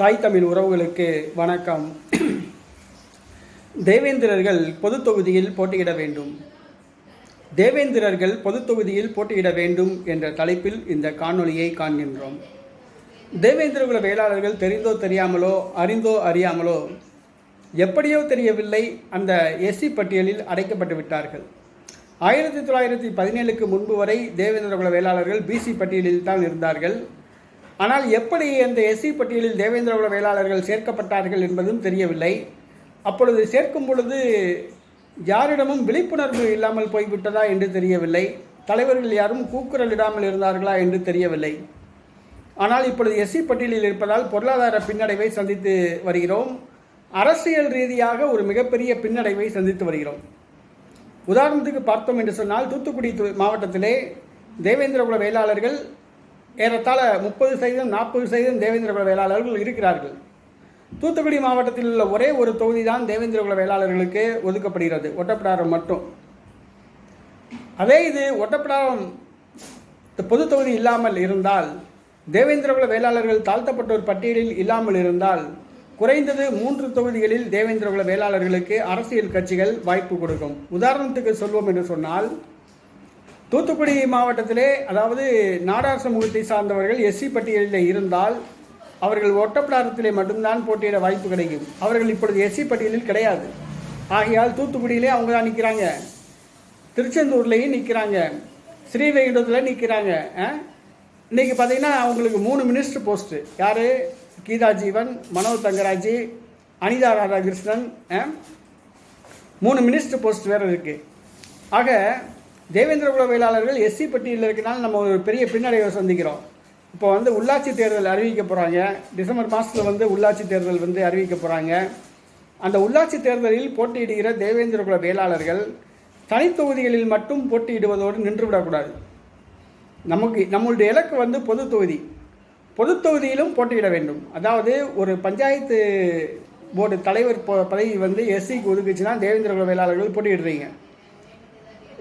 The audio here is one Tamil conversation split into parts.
தாய் தமிழ் உறவுகளுக்கு வணக்கம். தேவேந்திரர்கள் பொது தொகுதியில் போட்டியிட வேண்டும். தேவேந்திரர்கள் பொது தொகுதியில் போட்டியிட வேண்டும் என்ற தலைப்பில் இந்த காணொலியை காண்கின்றோம். தேவேந்திரகுல வேளாளர்கள் தெரிந்தோ தெரியாமலோ அறிந்தோ அறியாமலோ எப்படியோ தெரியவில்லை அந்த எஸ்சி பட்டியலில் அடைக்கப்பட்டு விட்டார்கள். ஆயிரத்தி தொள்ளாயிரத்தி பதினேழுக்கு முன்பு வரை தேவேந்திரகுல வேளாளர்கள் பிசி பட்டியலில் தான் இருந்தார்கள். ஆனால் எப்படி அந்த எஸ்சி பட்டியலில் தேவேந்திரகுல வேளாளர்கள் சேர்க்கப்பட்டார்கள் என்பதும் தெரியவில்லை. அப்பொழுது சேர்க்கும் பொழுது யாரிடமும் விழிப்புணர்வு இல்லாமல் போய்விட்டதா என்று தெரியவில்லை. தலைவர்கள் யாரும் கூக்குரல் இடாமல் இருந்தார்களா என்று தெரியவில்லை. ஆனால் இப்பொழுது எஸ்சி பட்டியலில் இருப்பதால் பொருளாதார பின்னடைவை சந்தித்து வருகிறோம். அரசியல் ரீதியாக ஒரு மிகப்பெரிய பின்னடைவை சந்தித்து வருகிறோம். உதாரணத்துக்கு பார்த்தோம் என்று சொன்னால் தூத்துக்குடி மாவட்டத்திலே தேவேந்திரகுல வேளாளர்கள் ஏறத்தாழ முப்பது சதவீதம் நாற்பது சதவீதம் தேவேந்திரகுல வேளாளர்கள் இருக்கிறார்கள். தூத்துக்குடி மாவட்டத்தில் உள்ள ஒரே ஒரு தொகுதி தான் தேவேந்திரகுல வேளாளர்களுக்கு ஒதுக்கப்படுகிறது ஒட்டப்பிடாரம் மட்டும். அதே இது ஒட்டப்பிடாரம் பொது தொகுதி இல்லாமல் இருந்தால் தேவேந்திரகுல வேளாளர்கள் தாழ்த்தப்பட்டோர் பட்டியலில் இல்லாமல் இருந்தால் குறைந்தது மூன்று தொகுதிகளில் தேவேந்திரகுல வேளாளர்களுக்கு அரசியல் கட்சிகள் வாய்ப்பு கொடுக்கும். உதாரணத்துக்கு சொல்வோம் என்று சொன்னால் தூத்துக்குடி மாவட்டத்திலே அதாவது நாடார் சமூகத்தை சார்ந்தவர்கள் எஸ்சி பட்டியலில் இருந்தால் அவர்கள் ஒட்டப்பிடாரத்திலே மட்டும்தான் போட்டியிட வாய்ப்பு கிடைக்கும். அவர்கள் இப்பொழுது எஸ்சி பட்டியலில் கிடையாது. ஆகையால் தூத்துக்குடியிலே அவங்க தான் நிற்கிறாங்க திருச்செந்தூர்லேயும் நிற்கிறாங்க ஸ்ரீவைகுண்டத்தில் நிற்கிறாங்க இன்றைக்கி பார்த்தீங்கன்னா அவங்களுக்கு மூணு மினிஸ்டர் போஸ்ட்டு யார்? கீதா ஜீவன் மனோ தங்கராஜ் அனிதா ராதாகிருஷ்ணன் ஆ? மூணு மினிஸ்டர் போஸ்ட் வேறு இருக்குது ஆக தேவேந்திரகுல வேளாளர்கள் எஸ்சி பட்டியலில் இருக்கனால நம்ம ஒரு பெரிய பின்னடைவை சந்திக்கிறோம். இப்போ வந்து உள்ளாட்சி தேர்தல் அறிவிக்க போகிறாங்க டிசம்பர் மாதத்தில் வந்து உள்ளாட்சி தேர்தல் வந்து அறிவிக்க போகிறாங்க அந்த உள்ளாட்சி தேர்தலில் போட்டியிடுகிற தேவேந்திர குல வேளாளர்கள் தனித்தொகுதிகளில் மட்டும் போட்டியிடுவதோடு நின்றுவிடக்கூடாது. நமக்கு நம்மளுடைய இலக்கு வந்து பொது தொகுதி. பொது தொகுதியிலும் போட்டியிட வேண்டும். அதாவது ஒரு பஞ்சாயத்து போர்டு தலைவர் பதவி வந்து எஸ்சிக்கு ஒதுக்குச்சுன்னா தேவேந்திர குல வேளாளர்கள் போட்டியிடுறீங்க.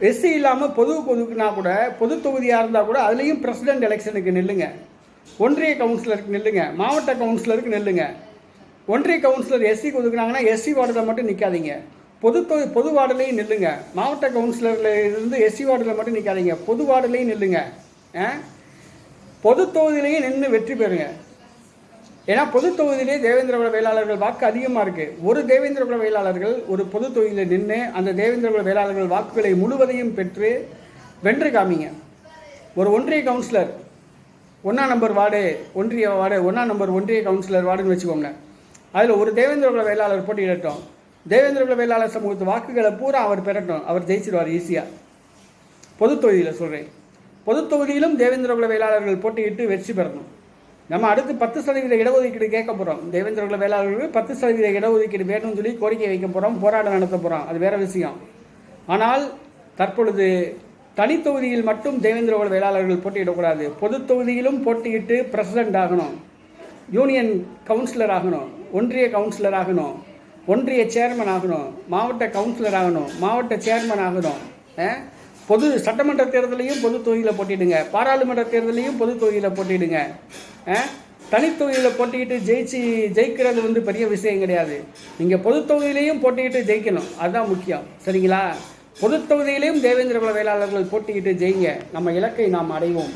எஸ்சி இல்லாமல் பொதுவுக்கு ஒதுக்குனா கூட பொது தொகுதியாக இருந்தால் கூட அதுலேயும் பிரசிடென்ட் எலெக்ஷனுக்கு நில்லுங்க. ஒன்றிய கவுன்சிலருக்கு நில்லுங்க. மாவட்ட கவுன்சிலருக்கு நில்லுங்க. ஒன்றிய கவுன்சிலர் எஸ்சிக்கு ஒதுக்குனாங்கன்னா எஸ்சி வார்டில் மட்டும் நிற்காதீங்க பொது தொகுதி பொது வார்டுலேயும் நில்லுங்க. மாவட்ட கவுன்சிலரில் இருந்து எஸ்சி வார்டில் மட்டும் நிற்காதீங்க பொது வார்டுலேயும் நில்லுங்க. ஆ? பொது தொகுதியிலையும் நின்று வெற்றி பெறுங்க. ஏன்னா பொது தொகுதியிலே தேவேந்திரகுல வேளாளர்கள் வாக்கு அதிகமாக இருக்குது ஒரு தேவேந்திரகுல வேளாளர்கள் ஒரு பொது தொகுதியில் நின்று அந்த தேவேந்திரகுல வேளாளர்கள் வாக்குகளை முழுவதையும் பெற்று வென்று காமிங்க. ஒரு ஒன்றிய கவுன்சிலர் ஒன்றா நம்பர் வார்டு ஒன்றிய வார்டு ஒன்றா நம்பர் ஒன்றிய கவுன்சிலர் வார்டுன்னு வச்சுக்கோங்க அதில் ஒரு தேவேந்திரகுல வேளாளர் போட்டியிடட்டும். தேவேந்திரகுல வேளாளர் சமூகத்து வாக்குகளை பூரா அவர் பெறட்டும். அவர் ஜெயிச்சிருவார் ஈஸியாக பொது தொகுதியில் சொல்கிறேன் பொது தொகுதியிலும் தேவேந்திரகுல வேளாளர்கள் போட்டியிட்டு வெற்றி பெறணும். நம்ம அடுத்து பத்து சதவீத இடஒதுக்கீடு கேட்க போகிறோம் தேவேந்திரகுல வேளாளர்களுக்கு பத்து சதவீத இடஒதுக்கீடு வேணும்னு சொல்லி கோரிக்கை வைக்க போகிறோம் போராட்டம் நடத்த போகிறோம் அது வேற விஷயம். ஆனால் தற்பொழுது தனித்தொகுதியில் மட்டும் தேவேந்திரகுல வேளாளர்கள் போட்டியிடக்கூடாது பொது தொகுதியிலும் போட்டியிட்டு பிரசிடென்ட் ஆகணும். யூனியன் கவுன்சிலர் ஆகணும். ஒன்றிய கவுன்சிலர் ஆகணும். ஒன்றிய சேர்மன் ஆகணும். மாவட்ட கவுன்சிலர் ஆகணும். மாவட்ட சேர்மன் ஆகணும். பொது சட்டமன்ற தேர்தலையும் பொது தொகுதியில் போட்டிடுங்க. பாராளுமன்ற தேர்தலையும் பொது தொகுதியில் போட்டிடுங்க. தனித்தொகுதியில் போட்டிக்கிட்டு ஜெயிச்சு ஜெயிக்கிறது வந்து பெரிய விஷயம் கிடையாது. நீங்கள் பொதுத்தொகுதியிலையும் போட்டிக்கிட்டு ஜெயிக்கணும். அதுதான் முக்கியம். சரிங்களா? பொது தேவேந்திர குல வேளாளர்கள் போட்டிக்கிட்டு ஜெயிங்க. நம்ம இலக்கை நாம் அடைவோம்.